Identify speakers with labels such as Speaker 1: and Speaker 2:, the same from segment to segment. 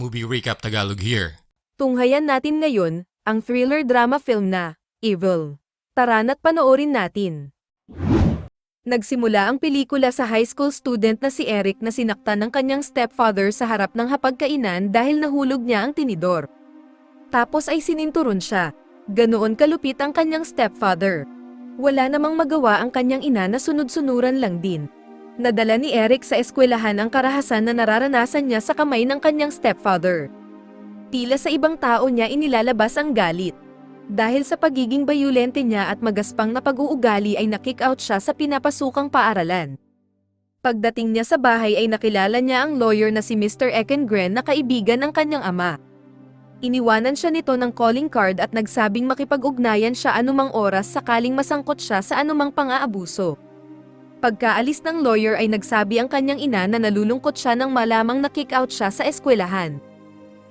Speaker 1: Movie Recap Tagalog here.
Speaker 2: Tunghayan natin ngayon, ang thriller drama film na, Evil. Tara na't panoorin natin. Nagsimula ang pelikula sa high school student na si Eric na sinaktan ng kanyang stepfather sa harap ng hapagkainan dahil nahulog niya ang tinidor. Tapos ay sininturon siya. Ganoon kalupit ang kanyang stepfather. Wala namang magawa ang kanyang ina na sunod-sunuran lang din. Nadala ni Eric sa eskwelahan ang karahasan na nararanasan niya sa kamay ng kanyang stepfather. Tila sa ibang tao niya inilalabas ang galit. Dahil sa pagiging bayulente niya at magaspang na pag-uugali ay nakick out siya sa pinapasukang paaralan. Pagdating niya sa bahay ay nakilala niya ang lawyer na si Mr. Ekengren na kaibigan ng kanyang ama. Iniwanan siya nito ng calling card at nagsabing makipag-ugnayan siya anumang oras sakaling masangkot siya sa anumang pang-aabuso. Pagkaalis ng lawyer ay nagsabi ang kanyang ina na nalulungkot siya nang malamang na-kick out siya sa eskwelahan.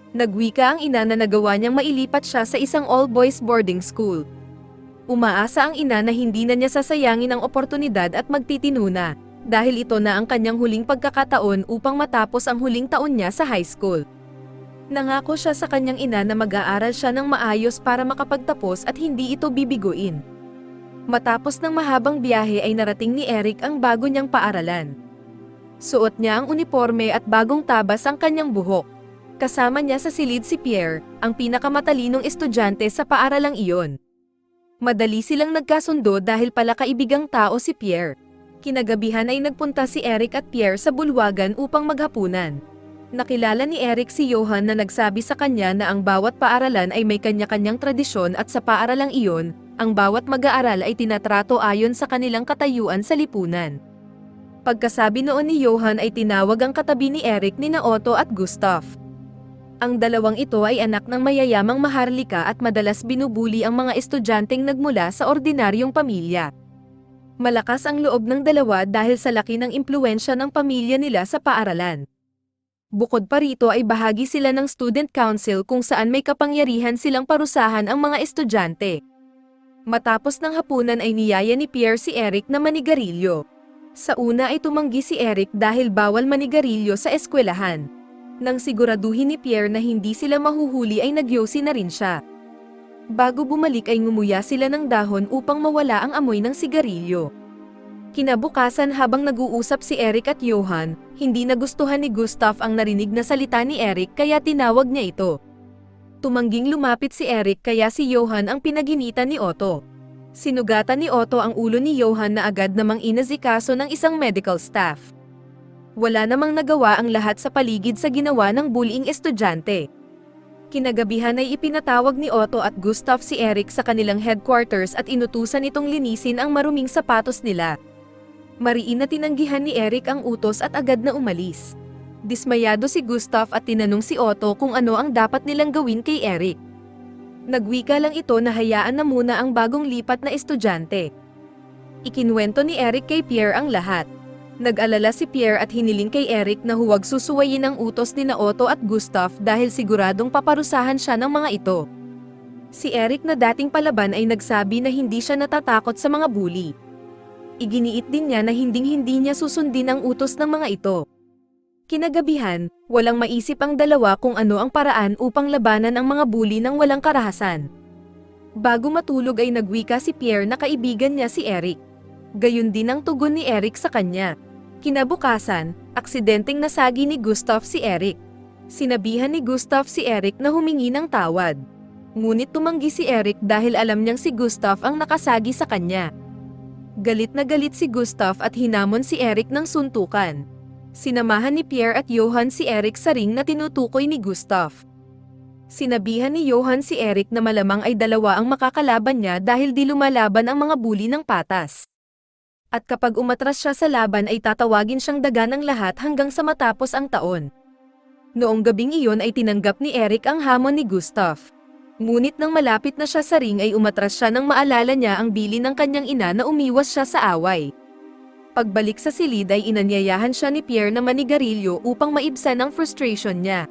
Speaker 2: Nagwika ang ina na nagawa niyang mailipat siya sa isang all-boys boarding school. Umaasa ang ina na hindi na niya sasayangin ang oportunidad at magtitinuna, dahil ito na ang kanyang huling pagkakataon upang matapos ang huling taon niya sa high school. Nangako siya sa kanyang ina na mag-aaral siya ng maayos para makapagtapos at hindi ito bibiguin. Matapos ng mahabang biyahe ay narating ni Eric ang bago niyang paaralan. Suot niya ang uniforme at bagong tabas ang kanyang buhok. Kasama niya sa silid si Pierre, ang pinakamatalinong estudyante sa paaralang iyon. Madali silang nagkasundo dahil pala kaibigang tao si Pierre. Kinagabihan ay nagpunta si Eric at Pierre sa bulwagan upang maghapunan. Nakilala ni Eric si Johan na nagsabi sa kanya na ang bawat paaralan ay may kanya-kanyang tradisyon at sa paaralang iyon, ang bawat mag-aaral ay tinatrato ayon sa kanilang katayuan sa lipunan. Pagkasabi noon ni Johan ay tinawag ang katabi ni Eric ni na at Gustav. Ang dalawang ito ay anak ng mayayamang maharlika at madalas binubuli ang mga estudyanteng nagmula sa ordinaryong pamilya. Malakas ang loob ng dalawa dahil sa laki ng impluensya ng pamilya nila sa paaralan. Bukod pa rito ay bahagi sila ng student council kung saan may kapangyarihan silang parusahan ang mga estudyante. Matapos ng hapunan ay niyaya ni Pierre si Eric na manigarilyo. Sa una ay tumanggi si Eric dahil bawal manigarilyo sa eskwelahan. Nang siguraduhin ni Pierre na hindi sila mahuhuli ay nagyosi na rin siya. Bago bumalik ay ngumuya sila ng dahon upang mawala ang amoy ng sigarilyo. Kinabukasan habang nag-uusap si Eric at Johan, hindi nagustuhan ni Gustav ang narinig na salita ni Eric kaya tinawag niya ito. Tumangging lumapit si Eric kaya si Johan ang pinaginitan ni Otto. Sinugatan ni Otto ang ulo ni Johan na agad namang inazikaso ng isang medical staff. Wala namang nagawa ang lahat sa paligid sa ginawa ng bullying estudyante. Kinagabihan ay ipinatawag ni Otto at Gustav si Eric sa kanilang headquarters at inutusan itong linisin ang maruming sapatos nila. Mariin na tinanggihan ni Eric ang utos at agad na umalis. Dismayado si Gustav at tinanong si Otto kung ano ang dapat nilang gawin kay Eric. Nagwika lang ito na hayaan na muna ang bagong lipat na estudyante. Ikinwento ni Eric kay Pierre ang lahat. Nag-alala si Pierre at hiniling kay Eric na huwag susuwayin ang utos ni na Otto at Gustav dahil siguradong paparusahan siya ng mga ito. Si Eric na dating palaban ay nagsabi na hindi siya natatakot sa mga bully. Iginiit din niya na hinding-hindi niya susundin ang utos ng mga ito. Kinagabihan, walang maisip ang dalawa kung ano ang paraan upang labanan ang mga bully ng walang karahasan. Bago matulog ay nagwika si Pierre na kaibigan niya si Eric. Gayun din ang tugon ni Eric sa kanya. Kinabukasan, aksidenteng nasagi ni Gustav si Eric. Sinabihan ni Gustav si Eric na humingi ng tawad. Ngunit tumanggi si Eric dahil alam niyang si Gustav ang nakasagi sa kanya. Galit na galit si Gustav at hinamon si Eric ng suntukan. Sinamahan ni Pierre at Johan si Eric sa ring na tinutukoy ni Gustav. Sinabihan ni Johan si Eric na malamang ay dalawa ang makakalaban niya dahil di lumalaban ang mga bully ng patas. At kapag umatras siya sa laban ay tatawagin siyang daga ng lahat hanggang sa matapos ang taon. Noong gabing iyon ay tinanggap ni Eric ang hamon ni Gustav. Ngunit nang malapit na siya sa ring ay umatras siya nang maalala niya ang bili ng kanyang ina na umiwas siya sa away. Pagbalik sa silid ay inanyayahan siya ni Pierre na manigarilyo upang maibsan ang frustration niya.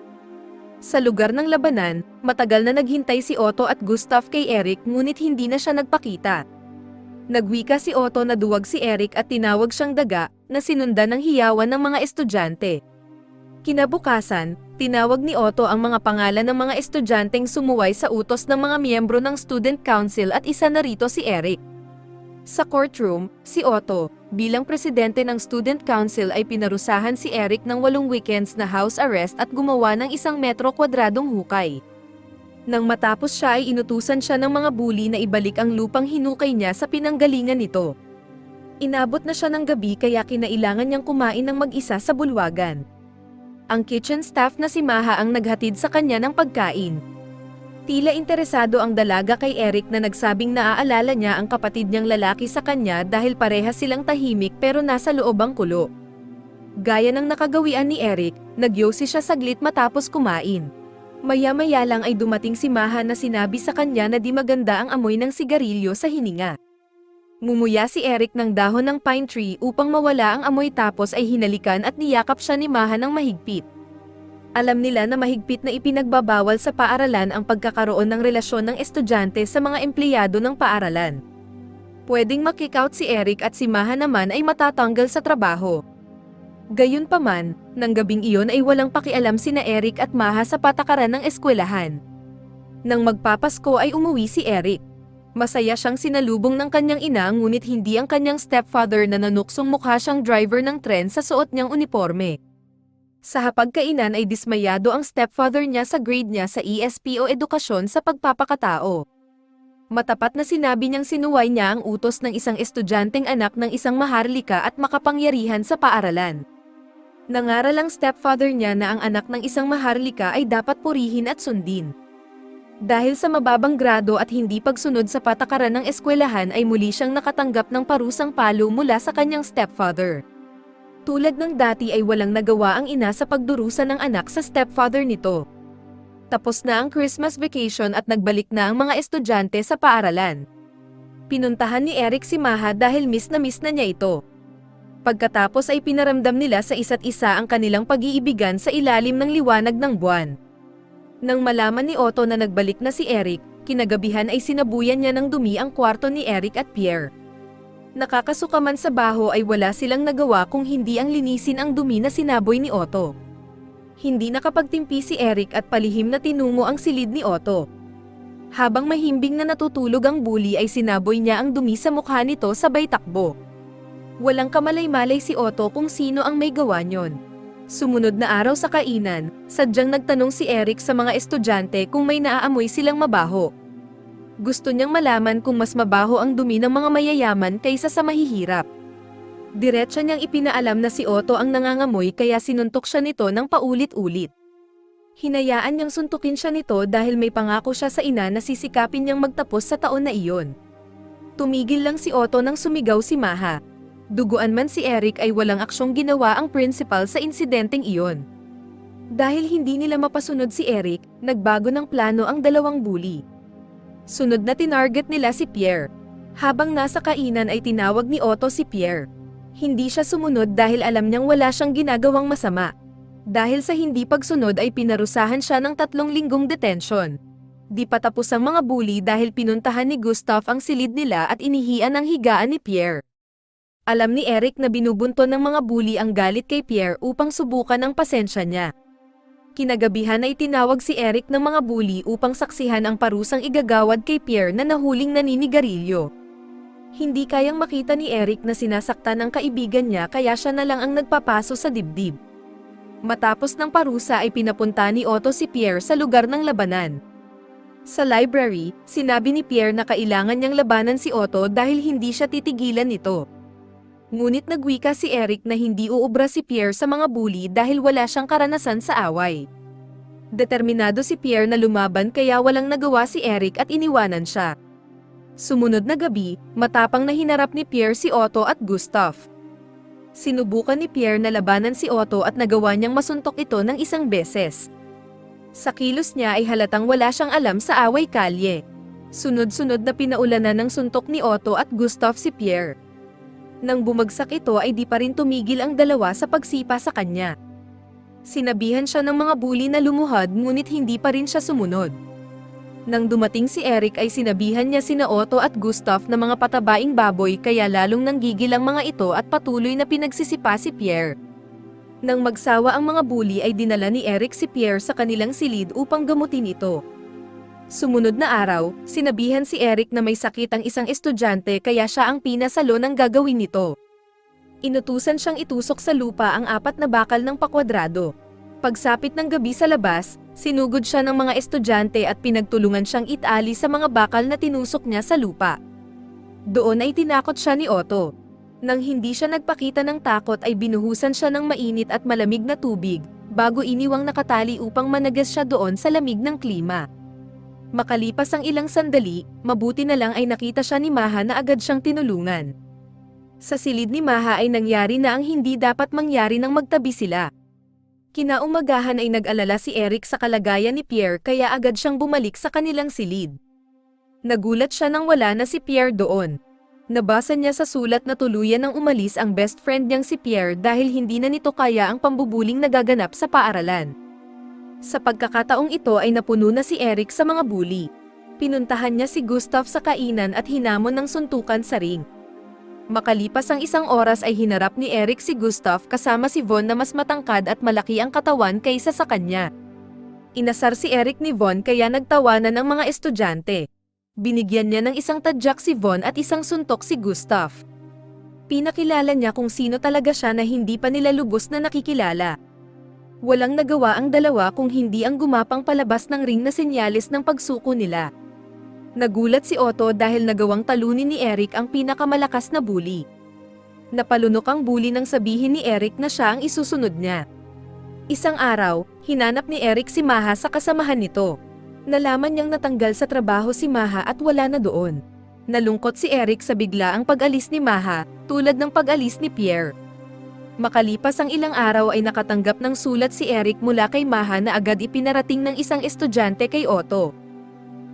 Speaker 2: Sa lugar ng labanan, matagal na naghintay si Otto at Gustav kay Eric ngunit hindi na siya nagpakita. Nagwika si Otto na duwag si Eric at tinawag siyang daga na sinundan ng hiyawan ng mga estudyante. Kinabukasan, Tinawag ni Otto ang mga pangalan ng mga estudyanteng sumuway sa utos ng mga miyembro ng Student Council at isa na rito si Eric. Sa courtroom, si Otto, bilang presidente ng Student Council ay pinarusahan si Eric ng walong weekends na house arrest at gumawa ng isang metro kwadradong hukay. Nang matapos siya ay inutusan siya ng mga bully na ibalik ang lupang hinukay niya sa pinanggalingan nito. Inabot na siya ng gabi kaya kinailangan niyang kumain ng mag-isa sa bulwagan. Ang kitchen staff na si Maha ang naghatid sa kanya ng pagkain. Tila interesado ang dalaga kay Eric na nagsabing naaalala niya ang kapatid niyang lalaki sa kanya dahil parehas silang tahimik pero nasa loob ang kulo. Gaya ng nakagawian ni Eric, nagyosi siya saglit matapos kumain. Maya-maya lang ay dumating si Maha na sinabi sa kanya na di maganda ang amoy ng sigarilyo sa hininga. Mumuya si Eric ng dahon ng pine tree upang mawala ang amoy tapos ay hinalikan at niyakap siya ni Maha ng mahigpit. Alam nila na mahigpit na ipinagbabawal sa paaralan ang pagkakaroon ng relasyon ng estudyante sa mga empleyado ng paaralan. Pwedeng makikout si Eric at si Maha naman ay matatanggal sa trabaho. Gayunpaman, nang gabing iyon ay walang pakialam sina Eric at Maha sa patakaran ng eskwelahan. Nang magpapasko ay umuwi si Eric. Masaya siyang sinalubong ng kanyang ina ngunit hindi ang kanyang stepfather na nanuksong mukha siyang driver ng tren sa suot niyang uniforme. Sa hapagkainan ay dismayado ang stepfather niya sa grade niya sa ESP o edukasyon sa pagpapakatao. Matapat na sinabi niyang sinuway niya ang utos ng isang estudyanteng anak ng isang maharlika at makapangyarihan sa paaralan. Nangaral ang stepfather niya na ang anak ng isang maharlika ay dapat purihin at sundin. Dahil sa mababang grado at hindi pagsunod sa patakaran ng eskwelahan ay muli siyang nakatanggap ng parusang palo mula sa kanyang stepfather. Tulad ng dati ay walang nagawa ang ina sa pagdurusa ng anak sa stepfather nito. Tapos na ang Christmas vacation at nagbalik na ang mga estudyante sa paaralan. Pinuntahan ni Eric si Maha dahil miss na miss na niya ito. Pagkatapos ay pinaramdam nila sa isa't isa ang kanilang pag-iibigan sa ilalim ng liwanag ng buwan. Nang malaman ni Otto na nagbalik na si Eric, kinagabihan ay sinabuyan niya ng dumi ang kwarto ni Eric at Pierre. Nakakasuka man sa baho ay wala silang nagawa kung hindi ang linisin ang dumi na sinaboy ni Otto. Hindi nakapagtimpi si Eric at palihim na tinungo ang silid ni Otto. Habang mahimbing na natutulog ang bully ay sinaboy niya ang dumi sa mukha nito sabay takbo. Walang kamalay-malay si Otto kung sino ang may gawa niyon. Sumunod na araw sa kainan, sadyang nagtanong si Eric sa mga estudyante kung may naaamoy silang mabaho. Gusto niyang malaman kung mas mabaho ang dumi ng mga mayayaman kaysa sa mahihirap. Diretsa niyang ipinaalam na si Otto ang nangangamoy kaya sinuntok siya nito ng paulit-ulit. Hinayaan niyang suntukin siya nito dahil may pangako siya sa ina na sisikapin niyang magtapos sa taon na iyon. Tumigil lang si Otto nang sumigaw si Maha. Duguan man si Eric ay walang aksyong ginawa ang principal sa insidenteng iyon. Dahil hindi nila mapasunod si Eric, nagbago ng plano ang dalawang bully. Sunod na tinarget nila si Pierre. Habang nasa kainan ay tinawag ni Otto si Pierre. Hindi siya sumunod dahil alam niyang wala siyang ginagawang masama. Dahil sa hindi pagsunod ay pinarusahan siya ng tatlong linggong detention. Di pa tapos ang mga bully dahil pinuntahan ni Gustav ang silid nila at inihian ang higaan ni Pierre. Alam ni Eric na binubunto ng mga bully ang galit kay Pierre upang subukan ang pasensya niya. Kinagabihan ay tinawag si Eric ng mga bully upang saksihan ang parusang igagawad kay Pierre na nahuling naninigarilyo. Hindi kayang makita ni Eric na sinasaktan ng kaibigan niya kaya siya na lang ang nagpapaso sa dibdib. Matapos ng parusa ay pinapunta ni Otto si Pierre sa lugar ng labanan. Sa library, sinabi ni Pierre na kailangan niyang labanan si Otto dahil hindi siya titigilan nito. Ngunit nagwika si Eric na hindi uubra si Pierre sa mga bully dahil wala siyang karanasan sa away. Determinado si Pierre na lumaban kaya walang nagawa si Eric at iniwanan siya. Sumunod na gabi, matapang na hinarap ni Pierre si Otto at Gustav. Sinubukan ni Pierre na labanan si Otto at nagawa niyang masuntok ito ng isang beses. Sa kilos niya ay halatang wala siyang alam sa away kalye. Sunod-sunod na pinaulanan ng suntok ni Otto at Gustav si Pierre. Nang bumagsak ito ay di pa rin tumigil ang dalawa sa pagsipa sa kanya. Sinabihan siya ng mga bully na lumuhad ngunit hindi pa rin siya sumunod. Nang dumating si Eric ay sinabihan niya sina Otto at Gustav na mga patabaing baboy kaya lalong nanggigil ang mga ito at patuloy na pinagsisipa si Pierre. Nang magsawa ang mga bully ay dinala ni Eric si Pierre sa kanilang silid upang gamutin ito. Sumunod na araw, sinabihan si Eric na may sakit ang isang estudyante kaya siya ang pinasalo ng gagawin nito. Inutusan siyang itusok sa lupa ang apat na bakal ng pakwadrado. Pagsapit ng gabi sa labas, sinugod siya ng mga estudyante at pinagtulungan siyang itali sa mga bakal na tinusok niya sa lupa. Doon ay tinakot siya ni Otto. Nang hindi siya nagpakita ng takot ay binuhusan siya ng mainit at malamig na tubig, bago iniwang nakatali upang managas siya doon sa lamig ng klima. Makalipas ang ilang sandali, mabuti na lang ay nakita siya ni Maha na agad siyang tinulungan. Sa silid ni Maha ay nangyari na ang hindi dapat mangyari nang magtabi sila. Kinaumagahan ay nag-alala si Eric sa kalagayan ni Pierre kaya agad siyang bumalik sa kanilang silid. Nagulat siya nang wala na si Pierre doon. Nabasa niya sa sulat na tuluyan ng umalis ang best friend niyang si Pierre dahil hindi na nito kaya ang pambubuling nagaganap sa paaralan. Sa pagkakataong ito ay napuno na si Eric sa mga bully. Pinuntahan niya si Gustav sa kainan at hinamon ng suntukan sa ring. Makalipas ang isang oras ay hinarap ni Eric si Gustav kasama si Von na mas matangkad at malaki ang katawan kaysa sa kanya. Inasar si Eric ni Von kaya nagtawanan ng mga estudyante. Binigyan niya ng isang tadyak si Von at isang suntok si Gustav. Pinakilala niya kung sino talaga siya na hindi pa nila lubos na nakikilala. Walang nagawa ang dalawa kung hindi ang gumapang palabas ng ring na senyales ng pagsuko nila. Nagulat si Otto dahil nagawang talunin ni Eric ang pinakamalakas na bully. Napalunok ang bully nang sabihin ni Eric na siya ang isusunod niya. Isang araw, hinanap ni Eric si Maha sa kasamahan nito. Nalaman niyang natanggal sa trabaho si Maha at wala na doon. Nalungkot si Eric sa bigla ang pag-alis ni Maha, tulad ng pag-alis ni Pierre. Makalipas ang ilang araw ay nakatanggap ng sulat si Eric mula kay Maha na agad ipinarating ng isang estudyante kay Otto.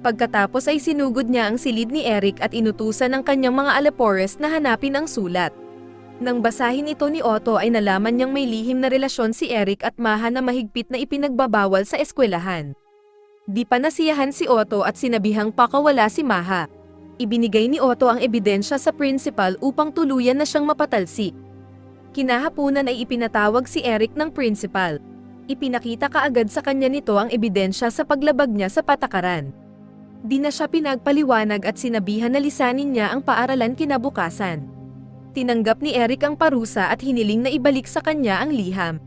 Speaker 2: Pagkatapos ay sinugod niya ang silid ni Eric at inutusan ng kanyang mga alapores na hanapin ang sulat. Nang basahin ito ni Otto ay nalaman niyang may lihim na relasyon si Eric at Maha na mahigpit na ipinagbabawal sa eskwelahan. Di pa nasiyahan si Otto at sinabihang pakawala si Maha. Ibinigay ni Otto ang ebidensya sa principal upang tuluyan na siyang mapatalsik. Kinahapunan ay ipinatawag si Eric ng principal. Ipinakita kaagad sa kanya nito ang ebidensya sa paglabag niya sa patakaran. Di na siya pinagpaliwanag at sinabihan na lisanin niya ang paaralan kinabukasan. Tinanggap ni Eric ang parusa at hiniling na ibalik sa kanya ang liham.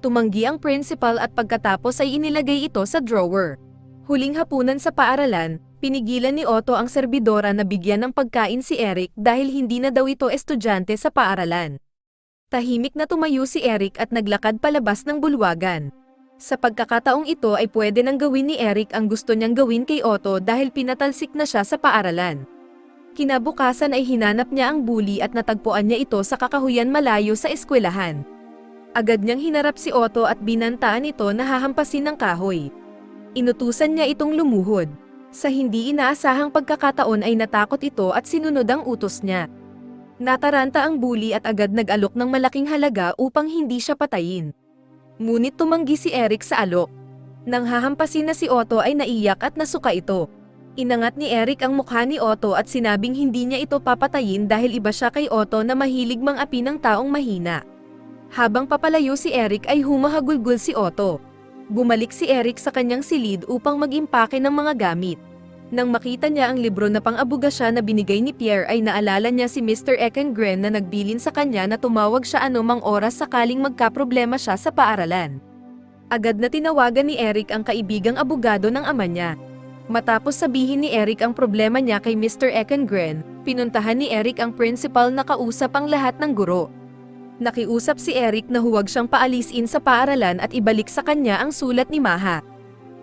Speaker 2: Tumanggi ang principal at pagkatapos ay inilagay ito sa drawer. Huling hapunan sa paaralan, pinigilan ni Otto ang serbidora na bigyan ng pagkain si Eric dahil hindi na daw ito estudyante sa paaralan. Tahimik na tumayo si Eric at naglakad palabas ng bulwagan. Sa pagkakataong ito ay pwede nang gawin ni Eric ang gusto niyang gawin kay Otto dahil pinatalsik na siya sa paaralan. Kinabukasan ay hinanap niya ang bully at natagpuan niya ito sa kakahuyan malayo sa eskwelahan. Agad niyang hinarap si Otto at binantaan ito na hahampasin ng kahoy. Inutusan niya itong lumuhod. Sa hindi inaasahang pagkakataon ay natakot ito at sinunod ang utos niya. Nataranta ang bully at agad nag-alok ng malaking halaga upang hindi siya patayin. Ngunit tumanggi si Eric sa alok. Nang hahampasin na si Otto ay naiyak at nasuka ito. Inangat ni Eric ang mukha ni Otto at sinabing hindi niya ito papatayin dahil iba siya kay Otto na mahilig mang api ng taong mahina. Habang papalayo si Eric ay humahagulgul si Otto. Bumalik si Eric sa kanyang silid upang mag-impake ng mga gamit. Nang makita niya ang libro na pang-abugasya na binigay ni Pierre ay naalala niya si Mr. Ekengren na nagbilin sa kanya na tumawag siya anumang oras sakaling magkaproblema siya sa paaralan. Agad na tinawagan ni Eric ang kaibigang abogado ng ama niya. Matapos sabihin ni Eric ang problema niya kay Mr. Ekengren, pinuntahan ni Eric ang principal na kausap ang lahat ng guro. Nakiusap si Eric na huwag siyang paalisin sa paaralan at ibalik sa kanya ang sulat ni Maha.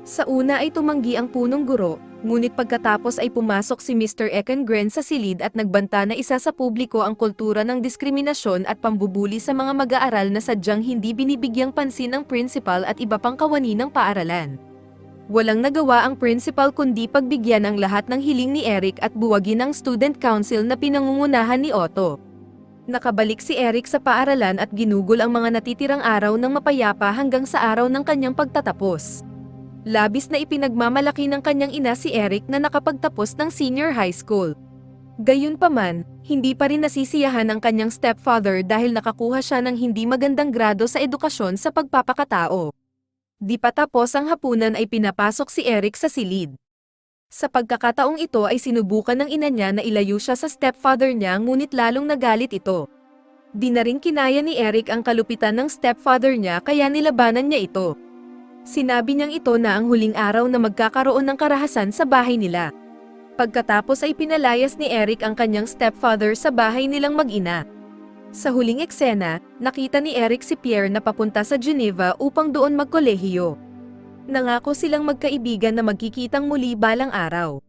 Speaker 2: Sa una ay tumanggi ang punong guro, ngunit pagkatapos ay pumasok si Mr. Ekengren sa silid at nagbanta na isa sa publiko ang kultura ng diskriminasyon at pambubuli sa mga mag-aaral na sadyang hindi binibigyang pansin ng principal at iba pang kawani ng paaralan. Walang nagawa ang principal kundi pagbigyan ang lahat ng hiling ni Eric at buwagin ang student council na pinangungunahan ni Otto. Nakabalik si Eric sa paaralan at ginugol ang mga natitirang araw ng mapayapa hanggang sa araw ng kanyang pagtatapos. Labis na ipinagmamalaki ng kanyang ina si Eric na nakapagtapos ng senior high school. Gayunpaman, hindi pa rin nasisiyahan ang kanyang stepfather dahil nakakuha siya ng hindi magandang grado sa edukasyon sa pagpapakatao. Di pa tapos ang hapunan ay pinapasok si Eric sa silid. Sa pagkakataong ito ay sinubukan ng ina niya na ilayo siya sa stepfather niya ngunit lalong nagalit ito. Di na rin kinaya ni Eric ang kalupitan ng stepfather niya kaya nilabanan niya ito. Sinabi niyang ito na ang huling araw na magkakaroon ng karahasan sa bahay nila. Pagkatapos ay pinalayas ni Eric ang kanyang stepfather sa bahay nilang mag-ina. Sa huling eksena, nakita ni Eric si Pierre na papunta sa Geneva upang doon magkolehiyo. Nangako silang magkaibigan na magkikitang muli balang araw.